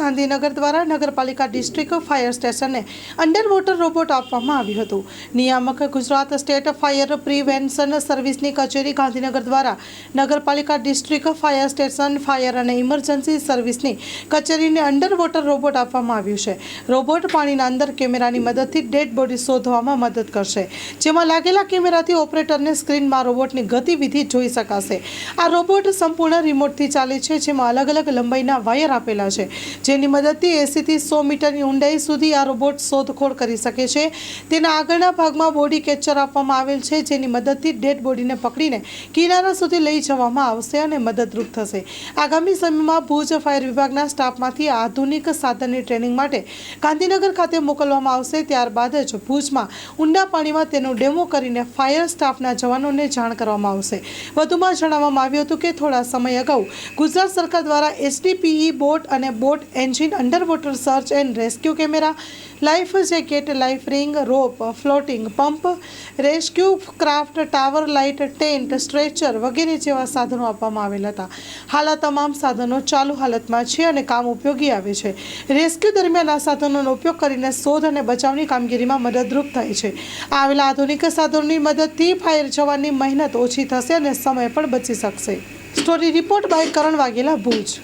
ગાંધીનગર દ્વારા નગરપાલિકા district fire સ્ટેશનને અંડર વોટર રોબોટ આપવામાં આવ્યું હતું. નિયામક ગુજરાત સ્ટેટ ફાયર પ્રિવેન્શન સર્વિસની કચેરી ગાંધીનગર દ્વારા નગરપાલિકા ડિસ્ટ્રિક્ટ ફાયર સ્ટેશન ફાયર અને ઇમરજન્સી સર્વિસની કચેરીને અંડર વોટર રોબોટ આપવામાં આવ્યું છે. રોબોટ પાણીના અંદર કેમેરાની મદદથી ડેડ બોડી શોધવામાં મદદ કરશે, જેમાં લાગેલા કેમેરાથી ઓપરેટરને સ્ક્રીનમાં રોબોટની ગતિવિધિ જોઈ શકાશે. આ રોબોટ સંપૂર્ણ રિમોટથી ચાલે છે, જેમાં અલગ અલગ લંબાઈના વાયર આપેલા છે જેની મદદથી એંસીથી સો મીટરની ઊંડાઈ સુધી આ રોબોટ શોધખોળ કરી શકે છે. તેના આગળના ભાગમાં બોડી કેપ્ચર આપવામાં આવેલ છે, જેની મદદથી ડેડ બોડીને પકડીને કિનારા સુધી લઈ જવામાં આવશે અને મદદરૂપ થશે. આગામી સમયમાં ભુજ ફાયર વિભાગના સ્ટાફમાંથી આધુનિક સાધનની ટ્રેનિંગ માટે ગાંધીનગર ખાતે મોકલવામાં આવશે. ત્યારબાદ જ ભુજમાં ઊંડા પાણીમાં તેનો ડેમો કરીને ફાયર સ્ટાફના જવાનોને જાણ કરવામાં આવશે. વધુમાં જણાવવામાં આવ્યું હતું કે થોડા સમય અગાઉ ગુજરાત સરકાર દ્વારા એસડીપીઈ બોટ અને boat engine under water search and rescue camera life jacket life ring rope floating pump rescue craft tower light tent stretcher વગેરે જેવા સાધનો આપવામાં આવેલા હતા. હાલ આ તમામ સાધનો ચાલુ હાલતમાં છે અને કામ ઉપયોગી આવે છે. રેસ્ક્યુ દરમિયાન આ સાધનોનો ઉપયોગ કરીને શોધ અને બચાવની કામગીરીમાં મદદરૂપ થાય છે. આવેલા આધુનિક સાધનોની મદદથી ફાયર જવાનની મહેનત ઓછી થશે અને સમય પણ બચી શકશે. Story report by Karan Vaghela, Bhuj.